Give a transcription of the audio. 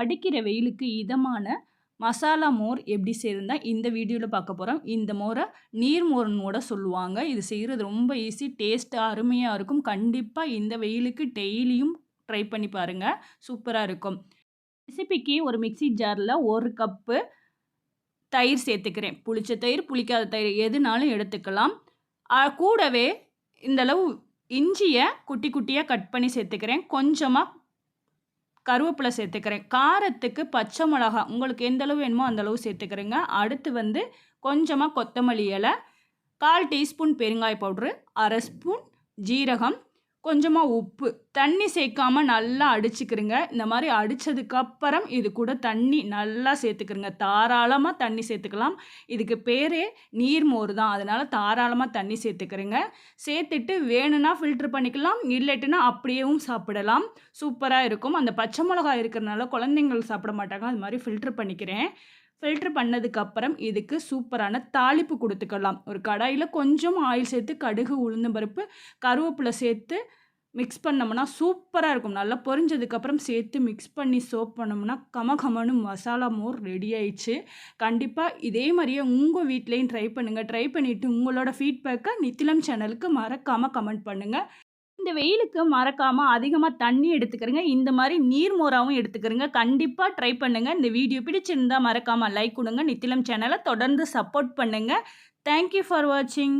அடிக்கிற வெயிலுக்கு இதமான மசாலா மோர் எப்படி செய்யறதுனா இந்த வீடியோவில் பார்க்க போகிறோம் இந்த மோரை நீர் மோர்னோட சொல்லுவாங்க. இது செய்கிறது ரொம்ப ஈஸி டேஸ்ட் அருமையாக இருக்கும். கண்டிப்பாக இந்த வெயிலுக்கு டெய்லியும் ட்ரை பண்ணி பாருங்கள் சூப்பராக இருக்கும். ரெசிபிக்கு ஒரு மிக்ஸி ஜாரில் ஒரு கப்பு தயிர் சேர்த்துக்கிறேன். புளிச்ச தயிர் புளிக்காத தயிர் எதுனாலும் எடுத்துக்கலாம். கூடவே இந்தளவு இஞ்சியை குட்டி குட்டியாக கட் பண்ணி சேர்த்துக்கிறேன். கொஞ்சமாக கருவேப்பிலை சேர்த்துக்கிறேன். காரத்துக்கு பச்சை மிளகா உங்களுக்கு எந்த அளவு வேணுமோ அந்தளவு சேர்த்துக்கிறேங்க. அடுத்து வந்து கொஞ்சமாக கொத்தமல்லி இலை கால் டீஸ்பூன் பெருங்காய பவுட்ரு அரை ஸ்பூன் ஜீரகம் கொஞ்சமாக உப்பு. தண்ணி சேர்க்காம நல்லா அடிச்சுக்கிறங்க இந்த மாதிரி அடித்ததுக்கப்புறம் இது கூட தண்ணி நல்லா சேர்த்துக்கிறங்க தாராளமாக தண்ணி சேர்த்துக்கலாம். இதுக்கு பேரே நீர்மோர் தான். அதனால் தாராளமாக தண்ணி சேர்த்துக்கிறங்க சேர்த்துட்டு வேணும்னா ஃபில்ட்ரு பண்ணிக்கலாம். இல்லைட்டுனா அப்படியேவும் சாப்பிடலாம். சூப்பராக இருக்கும். அந்த பச்சை மிளகாய் இருக்கிறனால குழந்தைங்கள் சாப்பிட மாட்டாங்க. அது மாதிரி ஃபில்ட்ரு பண்ணிக்கிறேன். ஃபில்ட்ரு பண்ணதுக்கப்புறம் இதுக்கு சூப்பரான தாளிப்பு கொடுத்துக்கலாம். ஒரு கடாயில் கொஞ்சம் ஆயில் சேர்த்து கடுகு உளுந்தம் பருப்பு கருவேப்பிலை சேர்த்து மிக்ஸ் பண்ணோம்னா சூப்பராக இருக்கும். நல்லா பொரிஞ்சதுக்கப்புறம் சேர்த்து மிக்ஸ் பண்ணி சோப் பண்ணோம்னா கமகமனு மசாலா மோர் ரெடி ஆயிடுச்சு. கண்டிப்பாக இதே மாதிரியே உங்கள் வீட்லேயும் ட்ரை பண்ணுங்கள் ட்ரை பண்ணிவிட்டு உங்களோட ஃபீட்பேக்கை நித்திலம் சேனலுக்கு மறக்காமல் கமெண்ட் பண்ணுங்கள் இந்த வெயிலுக்கு மறக்காமல் அதிகமாக தண்ணி எடுத்துக்கிறங்க. இந்த மாதிரி நீர் மோராவும் எடுத்துக்கிறங்க. கண்டிப்பாக ட்ரை பண்ணுங்கள் இந்த வீடியோ பிடிச்சிருந்தா மறக்காமல் லைக் கொடுங்க. நித்திலம் சேனலை தொடர்ந்து சப்போர்ட் பண்ணுங்கள் தேங்க்யூ ஃபார் வாட்சிங்